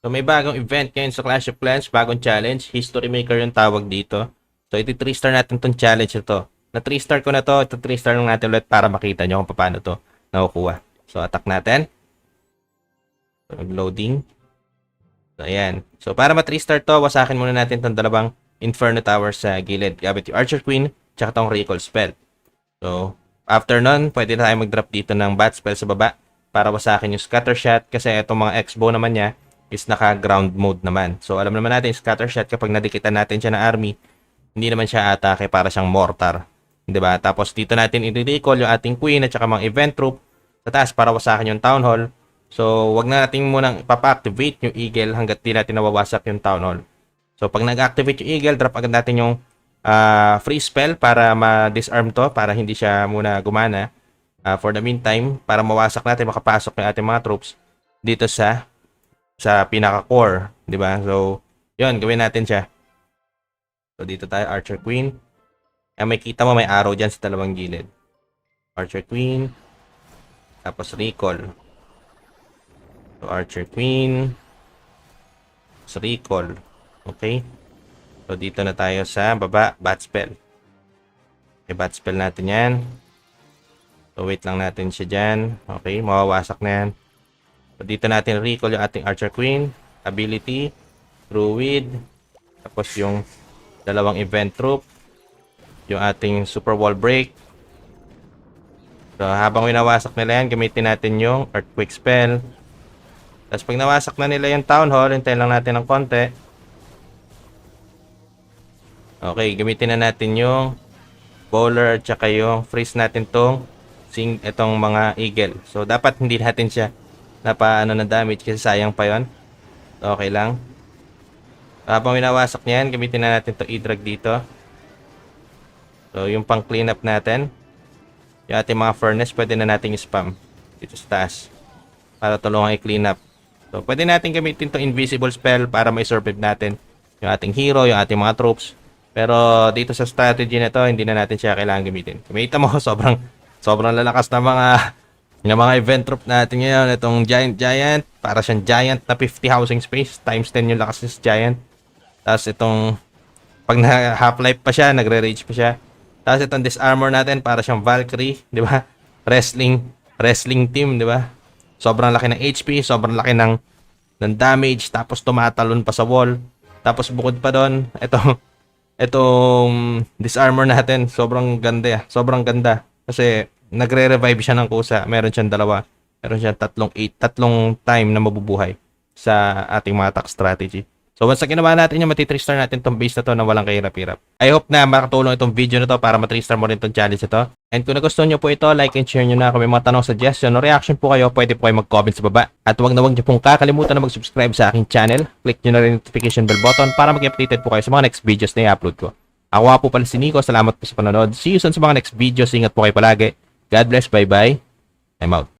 So may bagong event ngayon sa Clash of Clans, bagong challenge, History Maker yung tawag dito. So iti 3 star natin tong challenge ito. Na 3 star ko na to, ito 3 star lang natin ulit para makita nyo kung paano to nakukuha. So attack natin. Loading. So ayan. So para ma 3 star to, wasakin muna natin tong dalawang Inferno Tower sa gilid. Gamit yung Archer Queen, tsaka tong Recall spell. So after nun, pwede na tayo mag-drop dito ng Bat spell sa baba para wasakin yung Scatter Shot kasi itong mga X-bow naman niya is naka-ground mode naman. So, alam naman natin, scatter shot, kapag nadikitan natin siya ng army, hindi naman siya atake para siyang mortar. 'Di ba Tapos, dito natin i-recall yung ating queen at saka mga event troop sa taas para wasakin yung town hall. So, wag na natin munang ipapa-activate yung eagle hanggat di natin nawawasak yung town hall. So, pag nag-activate yung eagle, drop agad natin yung ah, free spell para ma-disarm to, para hindi siya muna gumana. Ah, for the meantime, para mawasak natin, makapasok yung ating mga troops dito sa sa pinaka-core, 'di ba? So, 'yun, gawin natin siya. So dito tayo Archer Queen. Ay may kita mo may arrow diyan sa dalawang gilid. Archer Queen. Tapos recall. So Archer Queen. Tapos recall. Okay? So dito na tayo sa baba, bat spell. Okay, bat spell natin 'yan. So wait lang natin siya diyan. Okay, mawawasak na 'yan. Dito natin recall yung ating Archer Queen, ability, Druid, tapos yung dalawang event troop, yung ating Super Wall Break. So, habang winawasak nila yan, gamitin natin yung Earthquake Spell. Tapos, pag nawasak na nila yung Town Hall, hintayin lang natin ng konti. Okay, gamitin na natin yung Bowler, tsaka yung freeze natin tong sing itong mga eagle. So, dapat hindi natin siya na paano na damage kasi sayang pa yon okay lang. Habang winawasak niyan gamitin na natin to i-drag dito. So yung pang clean up natin yung ating mga furnace pwede na nating spam dito sa taas para tulungan i-clean up. So pwede natin gamitin to invisible spell para may survive natin yung ating hero yung ating mga troops. Pero dito sa strategy na to hindi na natin siya kailangan gamitin. Kumita mo sobrang sobrang lalakas na mga yung mga event troop natin ngayon, itong Giant Giant, para siyang Giant na 50 housing space, times 10 yung lakas ng Giant. Tapos itong, pag na half-life pa siya, nagre-rage pa siya. Tapos itong Disarmor natin, para siyang Valkyrie, di ba? Wrestling, wrestling team, di ba? Sobrang laki ng HP, sobrang laki ng, ng damage, tapos tumatalon pa sa wall. Tapos bukod pa doon, itong, itong Disarmor natin, sobrang ganda, sobrang ganda. Kasi, nagre-revive siya ng kusa. Meron siyang dalawa. Meron siyang tatlong eight, tatlong time na mabubuhay sa ating mga attack strategy. So once na ginawa natin yung mati 3 star natin tong base na to na walang kahirap-hirap. I hope na makatulong itong video na to para ma 3 star mo rin itong challenge na to. And kung nagustuhan nyo po ito, like and share nyo na. Kung may mga tanong, suggestion, o reaction po kayo, pwede po kayo mag-comment sa baba. At huwag na huwag nyo pong kakalimutan na mag-subscribe sa aking channel. Click nyo na rin notification bell button para mag-updated po kayo sa mga next videos na i-upload ko. Ako po pala si Nico. Salamat po sa panonood. See you soon sa mga next videos. Ingat po kayo palagi. God bless. Bye-bye. I'm out.